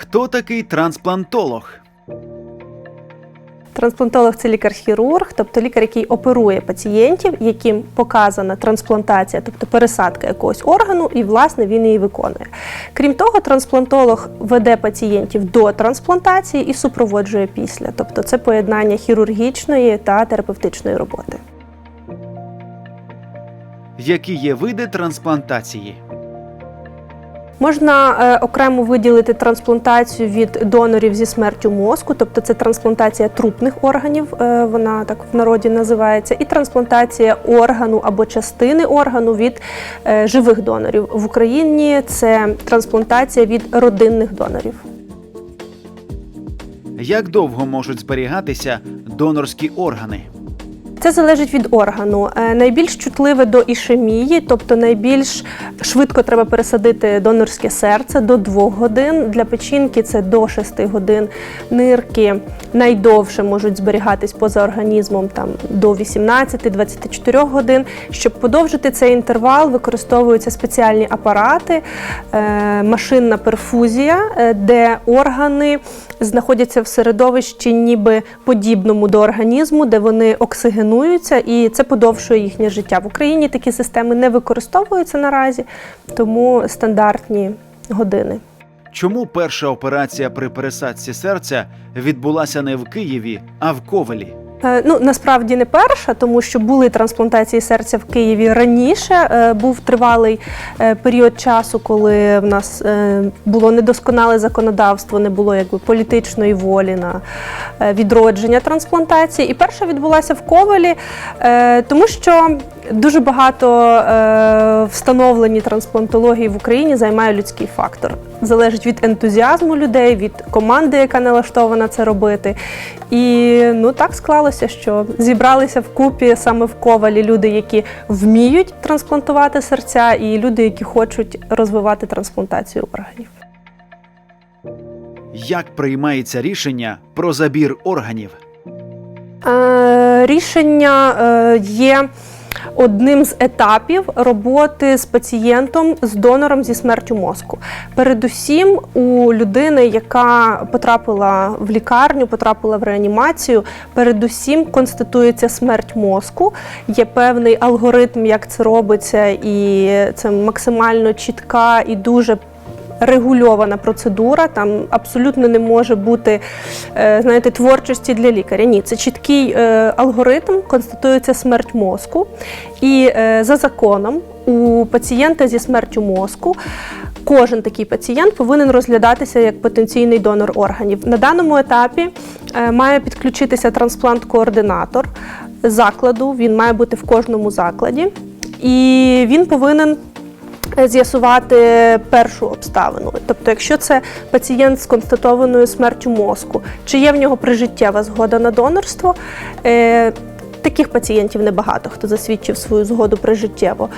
Хто такий трансплантолог? Трансплантолог це лікар-хірург, тобто лікар, який оперує пацієнтів, яким показана трансплантація, тобто пересадка якогось органу, і власне він її виконує. Крім того, трансплантолог веде пацієнтів до трансплантації і супроводжує після. Тобто це поєднання хірургічної та терапевтичної роботи. Які є види трансплантації? Можна е, окремо виділити трансплантацію від донорів зі смертю мозку, тобто це трансплантація трупних органів, е, вона так в народі називається, і трансплантація органу або частини органу від е, живих донорів. В Україні це трансплантація від родинних донорів. Як довго можуть зберігатися донорські органи? Це залежить від органу. Е, Найбільш чутливе до ішемії, тобто найбільш швидко треба пересадити донорське серце до 2 годин. Для печінки це до 6 годин. Нирки найдовше можуть зберігатись поза організмом там до 18-24 годин. Щоб подовжити цей інтервал, використовуються спеціальні апарати, е, машинна перфузія, е, де органи знаходяться в середовищі, ніби подібному до організму, де вони оксигенуються, і це подовшує їхнє життя. В Україні такі системи не використовуються наразі, тому стандартні години. Чому перша операція при пересадці серця відбулася не в Києві, а в Ковелі? Е, Ну насправді не перша, тому що були трансплантації серця в Києві раніше. Е, Був тривалий е, період часу, коли в нас було недосконале законодавство, не було якби політичної волі на відродження трансплантації. І перша відбулася в Ковелі, е, тому що дуже багато встановлені трансплантології в Україні займає людський фактор. Залежить від ентузіазму людей, від команди, яка налаштована це робити. І ну так склалося, що зібралися вкупі саме в ковалі люди, які вміють трансплантувати серця, і люди, які хочуть розвивати трансплантацію органів. Як приймається рішення про забір органів? Е, Рішення е, є одним з етапів роботи з пацієнтом з донором зі смертю мозку. Передусім, у людини, яка потрапила в лікарню, потрапила в реанімацію, передусім констатується смерть мозку. Є певний алгоритм, як це робиться, і це максимально чітка і дуже регульована процедура. Там абсолютно не може бути е, знаєте, творчості для лікаря. Ні, це чіткий е, алгоритм, констатується смерть мозку. І е, за законом у пацієнта зі смертю мозку. Кожен такий пацієнт повинен розглядатися як потенційний донор органів. На даному етапі має підключитися трансплант-координатор закладу. Він має бути в кожному закладі, і він повинен з'ясувати першу обставину. Тобто, якщо це пацієнт з констатованою смертю мозку, чи є в нього прижиттєва згода на донорство. Е, Таких пацієнтів небагато, хто засвідчив свою згоду прижиттєво.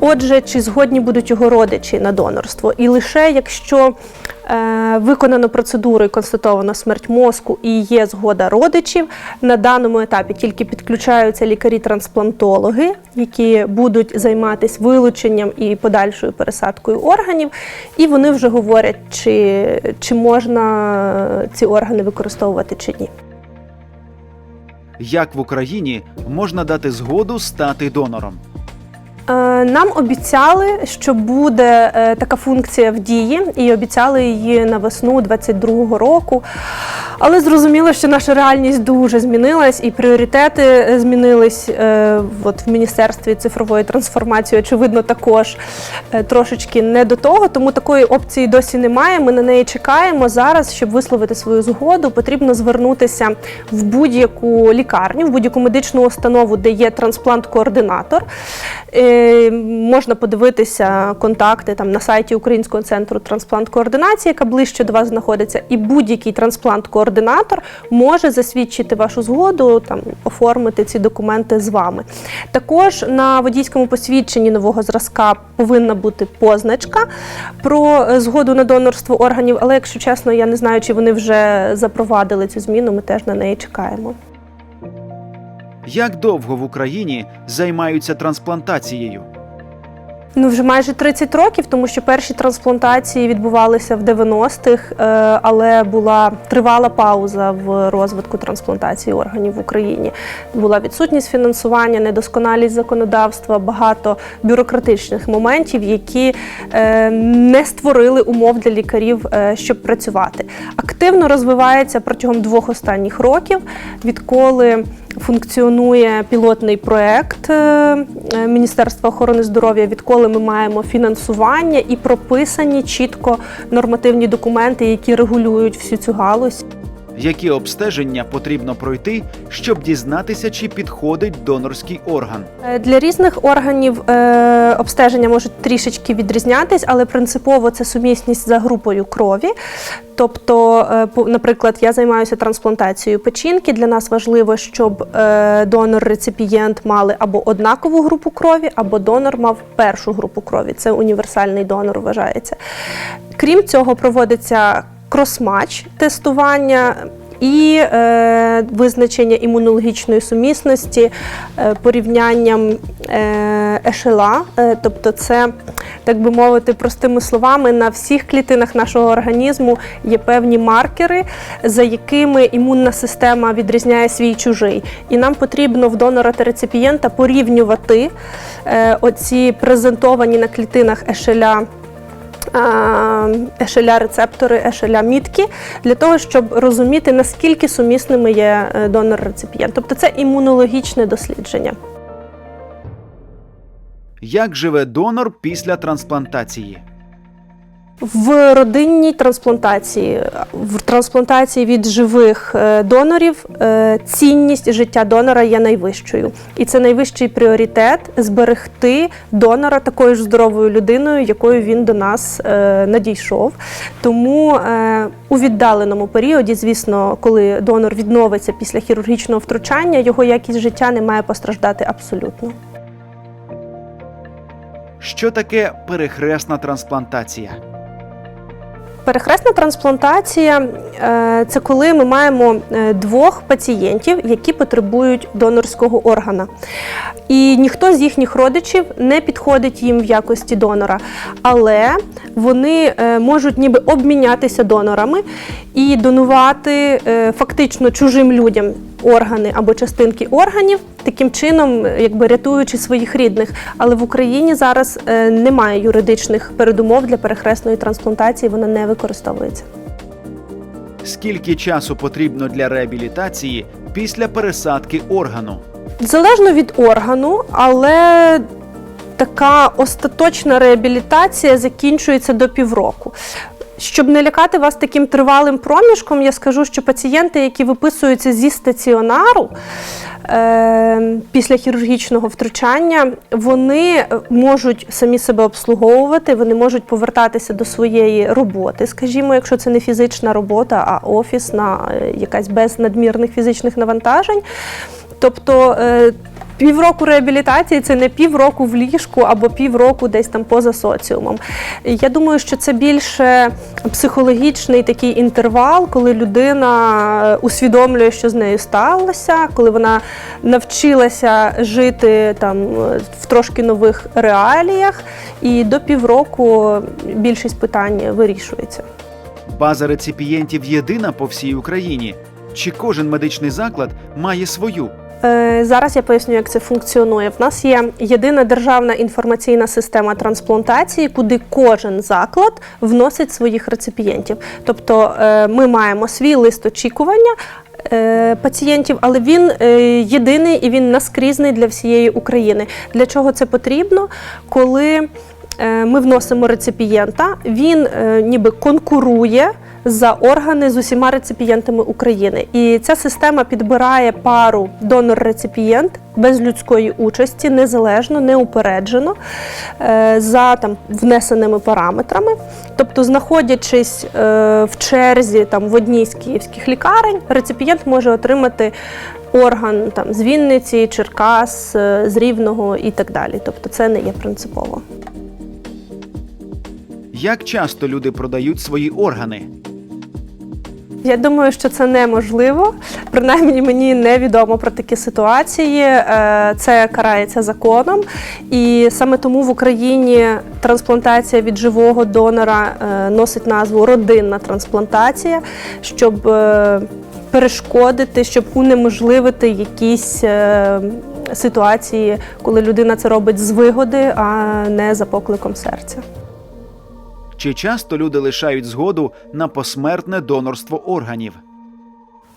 Отже, чи згодні будуть його родичі на донорство? І лише якщо е, виконано процедуру і констатована смерть мозку і є згода родичів, на даному етапі тільки підключаються лікарі-трансплантологи, які будуть займатися вилученням і подальшою пересадкою органів, і вони вже говорять, чи, чи можна ці органи використовувати чи ні. Як в Україні можна дати згоду стати донором? Е, Нам обіцяли, що буде е, така функція в дії, і обіцяли її на весну 22-го року. Але зрозуміло, що наша реальність дуже змінилась, і пріоритети е, змінились е, от в міністерстві цифрової трансформації. Очевидно, також е, трошечки не до того. Тому такої опції досі немає. Ми на неї чекаємо зараз, щоб висловити свою згоду. Потрібно звернутися в будь-яку лікарню, в будь-яку медичну установу, де є трансплант-координатор. Е, Можна подивитися контакти там на сайті Українського центру трансплант-координації, яка ближче до вас знаходиться, і будь-який трансплант-координатор може засвідчити вашу згоду, там оформити ці документи з вами. Також на водійському посвідченні нового зразка повинна бути позначка про е, згоду на донорство органів, але якщо чесно, я не знаю, чи вони вже запровадили цю зміну. Ми теж на неї чекаємо. Як довго в Україні займаються трансплантацією? Ну, вже майже 30 років, тому що перші трансплантації відбувалися в 90-х, е, але була тривала пауза в розвитку трансплантації органів в Україні. Була відсутність фінансування, недосконалість законодавства, багато бюрократичних моментів, які е, не створили умов для лікарів, е, щоб працювати. Активно розвивається протягом двох останніх років, відколи функціонує пілотний проект е, е, Міністерства охорони здоров'я, відколи ми маємо фінансування і прописані чітко нормативні документи, які регулюють всю цю галузь. Які обстеження потрібно пройти, щоб дізнатися, чи підходить донорський орган? Е, Для різних органів е, обстеження можуть трішечки відрізнятись, але принципово це сумісність за групою крові. Тобто, е, наприклад, я займаюся трансплантацією печінки. Для нас важливо, щоб е, донор-реципієнт мали або однакову групу крові, або донор мав першу групу крові. Це універсальний донор вважається. Крім цього, проводиться кросмач тестування. І е, визначення імунологічної сумісності е, порівнянням е, ешела, е, тобто це, так би мовити, простими словами, на всіх клітинах нашого організму є певні маркери, за якими імунна система відрізняє свій чужий. І нам потрібно в донора та реципієнта порівнювати е, оці презентовані на клітинах ешеля ешеля рецептори, ешеля мітки для того, щоб розуміти, наскільки сумісними є е, донор-реципієнт. Тобто це імунологічне дослідження. Як живе донор після трансплантації? В родинній трансплантації, в трансплантації від живих е, донорів е, цінність життя донора є найвищою. І це найвищий пріоритет зберегти донора такою ж здоровою людиною, якою він до нас е, надійшов. Тому у віддаленому періоді, звісно, коли донор відновиться після хірургічного втручання, його якість життя не має постраждати абсолютно. Що таке перехресна трансплантація? Перехресна трансплантація е, це коли ми маємо е, двох пацієнтів, які потребують донорського органа. І ніхто з їхніх родичів не підходить їм в якості донора, але вони е, можуть ніби обмінятися донорами і донувати фактично чужим людям органи або частинки органів, таким чином, е, якби рятуючи своїх рідних. Але в Україні зараз е, немає юридичних передумов для перехресної трансплантації, вона не використовується. Скільки часу потрібно для реабілітації після пересадки органу? Залежно від органу, але така остаточна реабілітація закінчується до півроку. Щоб не лякати вас таким тривалим проміжком, я скажу, що пацієнти, які виписуються зі стаціонару е, після хірургічного втручання, вони можуть самі себе обслуговувати, вони можуть повертатися до своєї роботи, скажімо, якщо це не фізична робота, а офісна, е, якась без надмірних фізичних навантажень. Тобто е, півроку реабілітації це не півроку в ліжку або півроку десь там поза соціумом. Я думаю, що це більше психологічний такий інтервал, коли людина е, усвідомлює, що з нею сталося, коли вона навчилася жити там е, в трошки нових реаліях, і до півроку більшість питань вирішується. База реципієнтів єдина по всій Україні. Чи кожен медичний заклад має свою? Е, Зараз я поясню, як це функціонує. В нас є єдина державна інформаційна система трансплантації, куди кожен заклад вносить своїх реципієнтів. Тобто е, ми маємо свій лист очікування. е, Пацієнтів, але він єдиний і він наскрізний для всієї України. Для чого це потрібно? Коли ми вносимо реципієнта, він ніби конкурує за органи з усіма реципієнтами України. І ця система підбирає пару донор-реципієнт без людської участі, незалежно, неупереджено, е, за там внесеними параметрами. Тобто, знаходячись е, в черзі там в одній з київських лікарень, реципієнт може отримати. Орган там з Вінниці, Черкас, е, з Рівного і так далі. Тобто це не є принципово. Як часто люди продають свої органи? Я думаю, що це неможливо. Принаймні мені невідомо про такі ситуації. Е, Це карається законом. І саме тому в Україні трансплантація від живого донора е, носить назву родинна трансплантація, щоб е, перешкодити, щоб унеможливити якісь ситуації, коли людина це робить з вигоди, а не за покликом серця. Чи часто люди лишають згоду на посмертне донорство органів?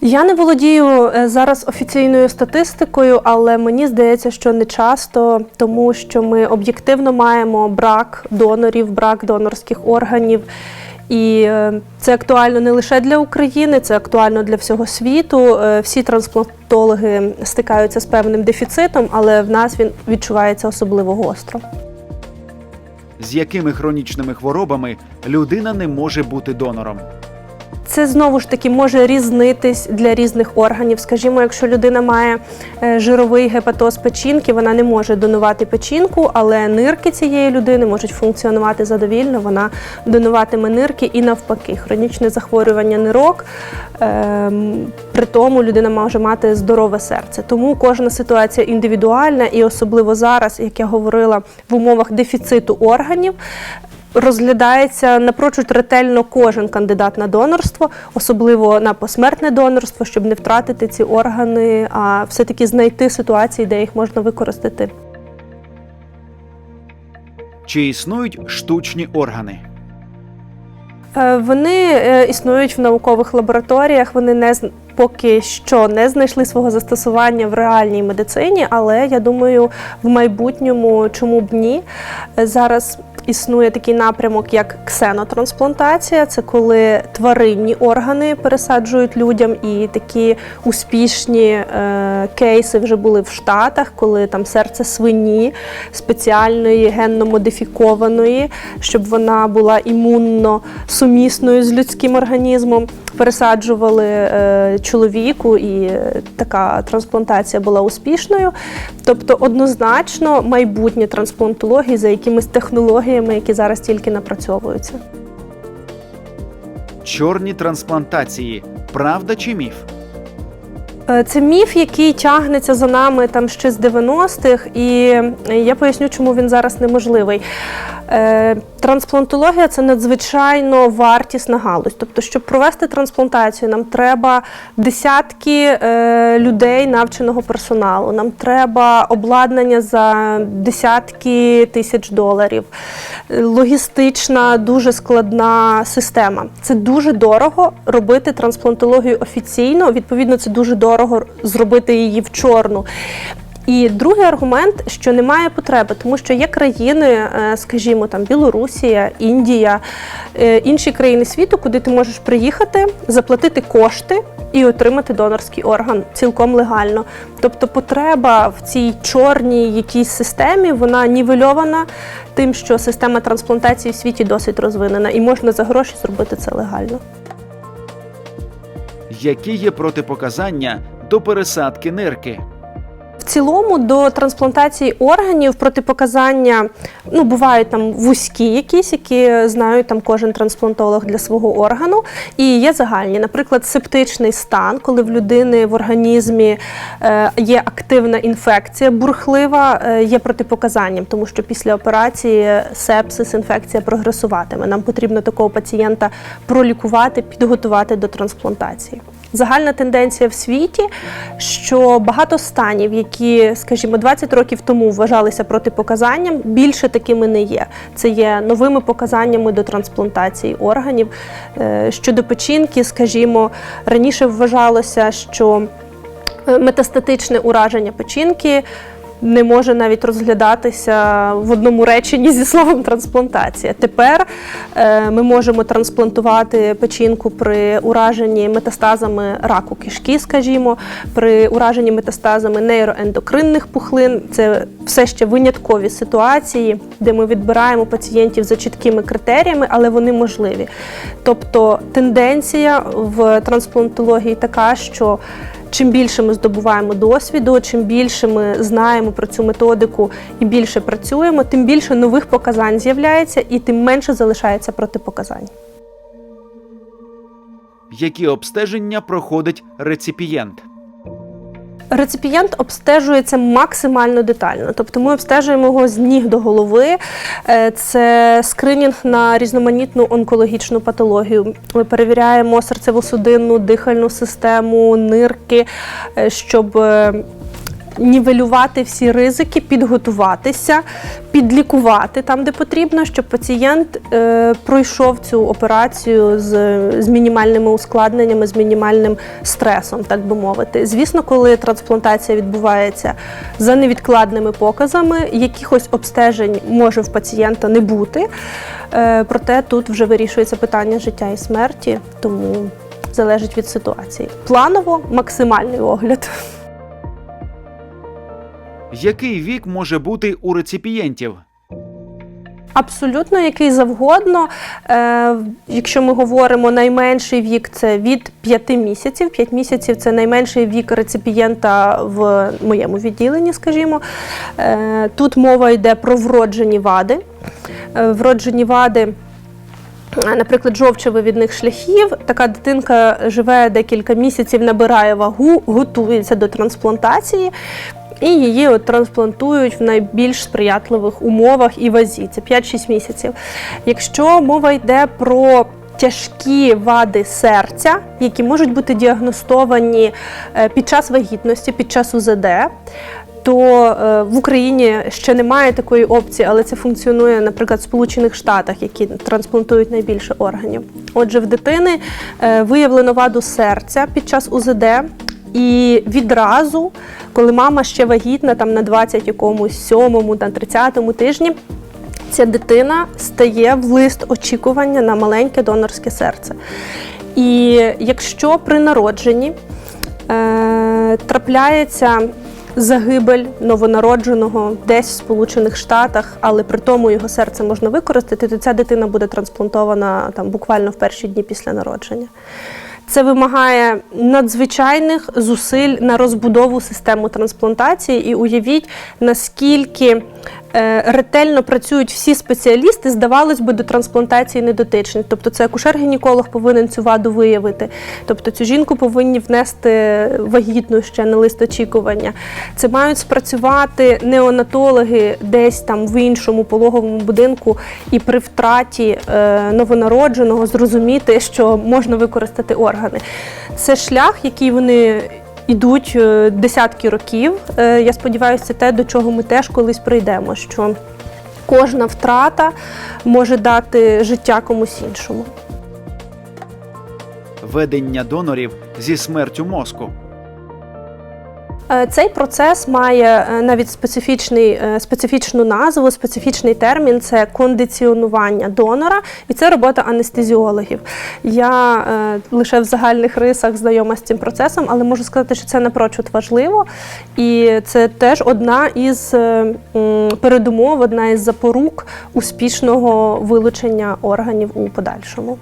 Я не володію е, зараз офіційною статистикою, але мені здається, що не часто, тому що ми об'єктивно маємо брак донорів, брак донорських органів. І е, це актуально не лише для України, це актуально для всього світу. Е, Всі трансплантологи стикаються з певним дефіцитом, але в нас він відчувається особливо гостро. З якими хронічними хворобами людина не може бути донором? Це знову ж таки може різнитись для різних органів. Скажімо, якщо людина має е, жировий гепатоз печінки, вона не може донувати печінку, але нирки цієї людини можуть функціонувати задовільно. Вона донуватиме нирки і навпаки. Хронічне захворювання нирок. ем, При тому людина може мати здорове серце. Тому кожна ситуація індивідуальна, і особливо зараз, як я говорила, в умовах дефіциту органів розглядається напрочуд ретельно кожен кандидат на донорство, особливо на посмертне донорство, щоб не втратити ці органи, а все-таки знайти ситуації, де їх можна використати. Чи існують штучні органи? Е, Вони е, існують в наукових лабораторіях. Вони не поки що не знайшли свого застосування в реальній медицині, але я думаю, в майбутньому чому б ні. Е, Зараз існує такий напрямок, як ксенотрансплантація. Це коли тваринні органи пересаджують людям, і такі успішні е, кейси вже були в Штатах, коли там серце свині спеціальної генно модифікованої, щоб вона була імунно сумісною з людським організмом. Пересаджували е, чоловіку, і така трансплантація була успішною. Тобто, однозначно, майбутнє трансплантології за якимись технологіями, які зараз тільки напрацьовуються. Чорні трансплантації правда чи міф? Е, Це міф, який тягнеться за нами там ще з 90-х, і я поясню, чому він зараз неможливий. Е, Трансплантологія це надзвичайно вартісна галузь. Тобто, щоб провести трансплантацію, нам треба десятки е, людей навченого персоналу, нам треба обладнання за десятки тисяч доларів, логістична, дуже складна система. Це дуже дорого робити трансплантологію офіційно. Відповідно, це дуже дорого зробити її в чорну. І другий аргумент, що немає потреби, тому що є країни, е, скажімо, там Білорусія, Індія, е, інші країни світу, куди ти можеш приїхати, заплатити кошти і отримати донорський орган цілком легально. Тобто потреба в цій чорній якійсь системі вона нівельована тим, що система трансплантації в світі досить розвинена, і можна за гроші зробити це легально. Які є протипоказання до пересадки нирки? Цілому до трансплантації органів протипоказання ну бувають там вузькі якісь, які знають там кожен трансплантолог для свого органу. І є загальні, наприклад, септичний стан, коли в людини в організмі е, є активна інфекція бурхлива, е, є протипоказанням, тому що після операції сепсис, інфекція прогресуватиме. Нам потрібно такого пацієнта пролікувати, підготувати до трансплантації. Загальна тенденція в світі, що багато станів, які, скажімо, 20 років тому вважалися протипоказанням, більше такими не є. Це є новими показаннями до трансплантації органів. Е, Щодо печінки, скажімо, раніше вважалося, що е, метастатичне ураження печінки не може навіть розглядатися в одному реченні зі словом трансплантація. Тепер е, ми можемо трансплантувати печінку при ураженні метастазами раку кишки, скажімо, при ураженні метастазами нейроендокринних пухлин. Це все ще виняткові ситуації, де ми відбираємо пацієнтів за чіткими критеріями, але вони можливі. Тобто тенденція в трансплантології така, що Чим більше ми здобуваємо досвіду, чим більше ми знаємо про цю методику і більше працюємо, тим більше нових показань з'являється і тим менше залишається протипоказань. які обстеження проходить реципієнт. Реципієнт обстежується максимально детально, тобто ми обстежуємо його з ніг до голови. Е, Це скринінг на різноманітну онкологічну патологію. Ми перевіряємо серцево-судинну, дихальну систему, нирки, е, щоб е, нівелювати всі ризики, підготуватися, підлікувати там, де потрібно, щоб пацієнт е, пройшов цю операцію з, з мінімальними ускладненнями, з мінімальним стресом, так би мовити. Звісно, коли трансплантація відбувається за невідкладними показами, якихось обстежень може в пацієнта не бути. Е, проте тут вже вирішується питання життя і смерті, тому залежить від ситуації. Планово максимальний огляд. Який вік може бути у реципієнтів? Абсолютно який завгодно. Е, якщо ми говоримо найменший вік, це від 5 місяців. 5 місяців це найменший вік реципієнта в моєму відділенні, скажімо. Е, тут мова йде про вроджені вади. Е, вроджені вади. Наприклад, жовчовивідних шляхів, така дитинка живе декілька місяців, набирає вагу, готується до трансплантації, і її от трансплантують в найбільш сприятливих умовах і вазі. Це 5-6 місяців. Якщо мова йде про тяжкі вади серця, які можуть бути діагностовані е, під час вагітності, під час УЗД, то е, в Україні ще немає такої опції, але це функціонує, наприклад, в Сполучених Штатах, які трансплантують найбільше органів. Отже, в дитини е, виявлено ваду серця під час УЗД. І відразу, коли мама ще вагітна, там на 20 якомусь сьомому, на 30 тижні, ця дитина стає в лист очікування на маленьке донорське серце. І якщо при народженні е, трапляється загибель новонародженого десь в Сполучених Штатах, але при тому його серце можна використати, то ця дитина буде трансплантована там буквально в перші дні після народження. Це вимагає надзвичайних зусиль на розбудову систему трансплантації. І уявіть, наскільки ретельно працюють всі спеціалісти, здавалось би, до трансплантації недотичні. Тобто, це акушер-гінеколог повинен цю ваду виявити. Тобто цю жінку повинні внести вагітну ще на лист очікування. Це мають спрацювати неонатологи десь там в іншому пологовому будинку і при втраті е, новонародженого зрозуміти, що можна використати органи. Це шлях, який вони ідуть е, десятки років. Е, Я сподіваюся, це те, до чого ми теж колись прийдемо. Що кожна втрата може дати життя комусь іншому. Ведення донорів зі смертю мозку. Е, Цей процес має е, навіть специфічний, е, специфічну назву, специфічний термін це кондиціонування донора, і це робота анестезіологів. Я лише в загальних рисах знайома з цим процесом, але можу сказати, що це напрочуд важливо, і це теж одна із передумов, одна із запорук успішного вилучення органів у подальшому.